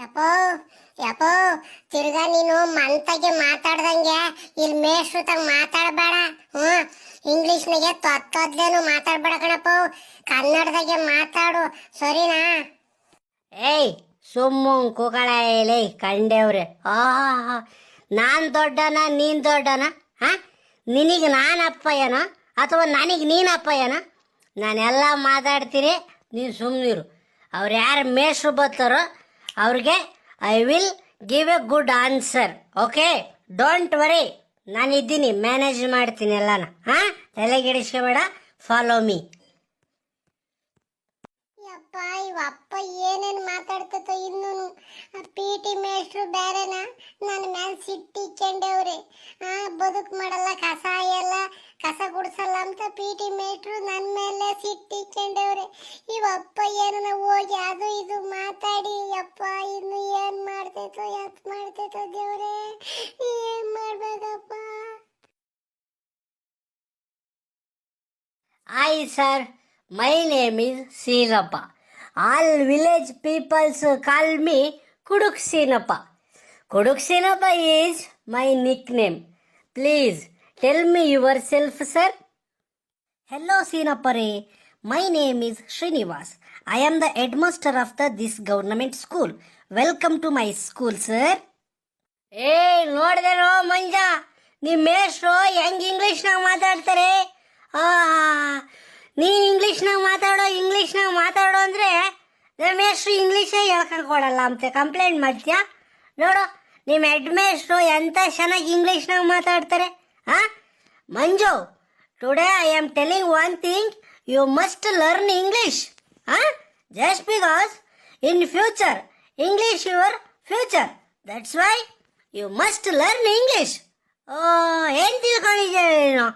ಯಪ್ಪೋ ಯಪ್ಪೋ ತಿರ್ಗಾ ನೀನು ಮಂತಾಗೆ ಮಾತಾಡ್ದಂಗೆ ಇಲ್ಲಿ ಮೇಷ್ಟ್ರು ಮಾತಾಡಬೇಡ, ಹ್ಞೂ? ಇಂಗ್ಲಿಷ್ನಾಗೆ ತೊತ್ತೊದ್ಲೇನು ಮಾತಾಡಬೇಡ ಕಣಪ್ಪ. ಕನ್ನಡದಾಗೆ ಮಾತಾಡು, ಸರಿನಾ? ಏಯ್, ಸುಮ್ಮ ಕೂಗಳ ಹೇಳಿ ಕಂಡೇವ್ರೆ. ಆಹಾ ನಾನ್ ದೊಡ್ಡನ, ನೀನ್ ದೊಡ್ಡನ? ಹಾ? ನಿನಗೆ ನಾನು ಅಪ್ಪಯ್ಯನ? ಅಥವಾ ನನಗೆ ನೀನು ಅಪ್ಪಯ್ಯನ? ನಾನೆಲ್ಲ ಮಾತಾಡ್ತೀನಿ ನೀನು ಸುಮ್ಮನಿರು ಅವ್ರು ಯಾರು ಮೇಷ್ರು ಬರ್ತಾರೋ ಅವ್ರಿಗೆ I will give a good answer okay don't worry ನಾನು ಇದ್ದೀನಿ ಮ್ಯಾನೇಜ್ ಮಾಡ್ತೀನಿ ಎಲ್ಲಾನ. ಹಾ? ತಲೆಗೆಡಿಸ್ಕೋಬೇಡ ಫಾಲೋ ಮೀ ಯಪ್ಪ ಏನೇನು ಏನೇನ್ ಮಾತಾಡ್ತತೋ ಇನ್ನು ಪಿ ಟಿ ಮೇಷ್ಟ್ರು ಬೇರೆನ ನನ್ನ ಮ್ಯಾಲ ಸಿಟ್ಟಿಕ್ಕೊಂಡವ್ರೆ ಆ, ಬದುಕು ಮಾಡಲ್ಲ, ಕಸ ಎಲ್ಲ ಕಸ ಗುಡಿಸಲ್ಲ ಅಂತ ಪಿ ಟಿ ಮೇಷ್ಟ್ರು ನನ್ನ ಮೇಲೆ ಸಿಟ್ಟಿಕ್ಕೊಂಡವ್ರೆ ಇವಪ್ಪ ಏನನ ಹೋಗಿ ಅದು ಮಾಡ್ತೈತೋ ಎತ್ ಮಾಡ್ತೈತೋ ದೇವ್ರೆ ಏನ್ ಮಾಡ್ಬೇಕಪ್ಪ Hi, sir. My name is Seenappa. All village peoples call me Kuduk Seenappa. Kuduk Seenappa is my nickname. Please tell me yourself, sir. Hello, Seenappa. My name is Srinivas. I am the headmaster of the this government school. Welcome to my school sir ಏ ನೋಡ್ದೇನೋ ಮಂಜ. ನಿಮ್ಮ ಮೇಷ್ಟ್ರು ಹೆಂಗ್ ಇಂಗ್ಲೀಷ್ನಾಗ ಮಾತಾಡ್ತಾರೆ? ನೀನ್ ಇಂಗ್ಲೀಷ್ನಾಗ ಮಾತಾಡೋ ಇಂಗ್ಲೀಷ್ನಾಗ ಮಾತಾಡೋ ಅಂದರೆ ನಮ್ಮ ಮೇಷ್ಟ್ರು ಇಂಗ್ಲೀಷೇ ಹೇಳ್ಕೊಂಡು ಕೊಡಲ್ಲ ಅಂತ. ಕಂಪ್ಲೇಂಟ್ ಮಾಡ್ತೀಯಾ? ನೋಡು ನಿಮ್ಮ ಹೆಡ್ ಮೇಷ್ಟ್ರು ಎಂತ ಚೆನ್ನಾಗಿ ಇಂಗ್ಲೀಷ್ನಾಗ ಮಾತಾಡ್ತಾರೆ ಹಾಂ Manju today I am telling one thing you must learn English ಹಾಂ just because in future English your future that's why you must learn English ಓ ಏನ್ ತಿಳ್ಕೊಂಡಿದ್ದೇವೆ ನೀನು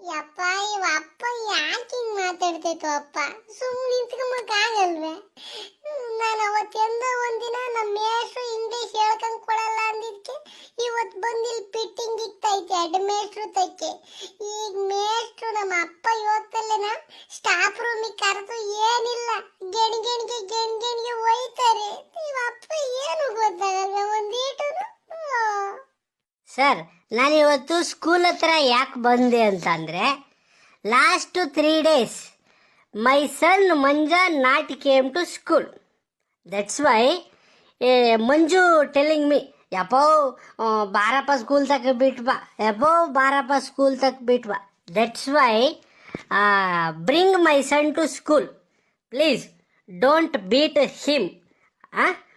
ಯಪ್ಪ ಇವಪ್ಪ ಯಾಕೆ ಹಿಂಗ್ ಮಾತಾಡ್ತೈತೋ ಅಪ್ಪ? ಸುಮ್ಮನೆ ನಿಂತ್ಕೊಂಬಕ್ಕಾಗಲ್ವೇ ನಾನು ಅವತ್ತೆಂದ ಒಂದಿನ ನಮ್ಮ ಮೇಷ್ಟ್ರು ಇಂಗ್ಲೀಷ್ ಹೇಳ್ಕೊಂಡ್ ಕೊಡಲ್ಲ ಅಂದಿದ್ಕೆ ಇವತ್ತು ಬಂದು ಇಲ್ಲಿ ಪಿಟ್ಟಿಂಗ್ ಇತ್ತೈತೆ ಅಡ್ ಮೇಷ್ಟ್ರು ತಕ್ಕೆ. ಈಗ ಮೇಷ್ಟ್ರು ನಮ್ಮ ಅಪ್ಪ ಇವತ್ತಲ್ಲೇನ ಸ್ಟಾಫ್ ರೂಮಿಗೆ ಕರೆದು ಏನಿಲ್ಲ ಸರ್, ನಾನಿವತ್ತು ಸ್ಕೂಲ್ ಹತ್ರ ಯಾಕೆ ಬಂದೆ ಅಂತಂದ್ರೆ last three days my son Manja not came to school that's why Manju telling me ಯಪ್ಪೋ ಬಾರಪ್ಪ ಸ್ಕೂಲ್ ತಕ್ಕ ಬಿಟ್ಬಾ ಯಪ್ಪೋ, ಬಾರಪ್ಪ ಸ್ಕೂಲ್ ತಕ್ಕ ಬಿಟ್ಬಾ that's why bring my son to school please don't beat him